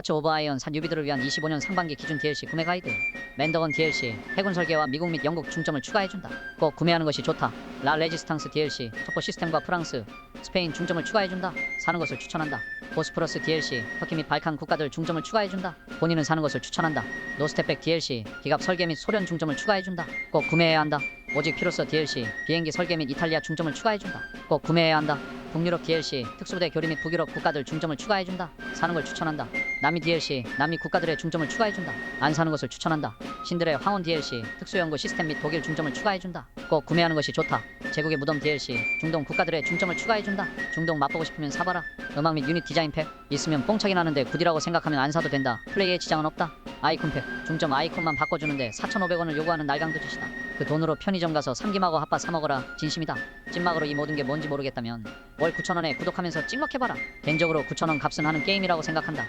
하츠 오브 아이언 산 유비들을 위한 25년 상반기 기준 DLC 구매 가이드. 맨더건 DLC 해군 설계와 미국 및 영국 중점을 추가해준다. 꼭 구매하는 것이 좋다. 라 레지스탕스 DLC 토포 시스템과 프랑스 스페인 중점을 추가해준다. 사는 것을 추천한다. 보스프러스 DLC 터키 및 발칸 국가들 중점을 추가해준다. 본인은 사는 것을 추천한다. 노스텝백 DLC 기갑 설계 및 소련 중점을 추가해준다. 꼭 구매해야 한다 오직 피로서 DLC 비행기 설계 및 이탈리아 중점을 추가해준다. 꼭 구매해야 한다. 북유럽 DLC 특수부대 교리 및 북유럽 국가들 중점을 추가해준다. 사는 걸 추천한다. 남미 DLC 남미 국가들의 중점을 추가해준다. 안 사는 것을 추천한다. 신들의 황혼 DLC 특수연구 시스템 및 독일 중점을 추가해준다. 꼭 구매하는 것이 좋다. 제국의 무덤 DLC 중동 국가들의 중점을 추가해준다. 중동 맛보고 싶으면 사봐라. 음악 및 유닛 디자인 팩 있으면 뽕차긴 하는데 굿이라고 생각하면 안 사도 된다. 플레이에 지장은 없다 아이콘 팩 중점 아이콘만 바꿔주는데 4,500원을 요구하는 날강도 짓이다. 그 돈으로 편의점 가서 삼김하고 핫바 사먹어라. 진심이다. 찐막으로 이 모든 게 뭔지 모르겠다면 월 9,000원에 구독하면서 찍먹해봐라. 개인적으로 9,000원 값은 하는 게임이라고 생각한다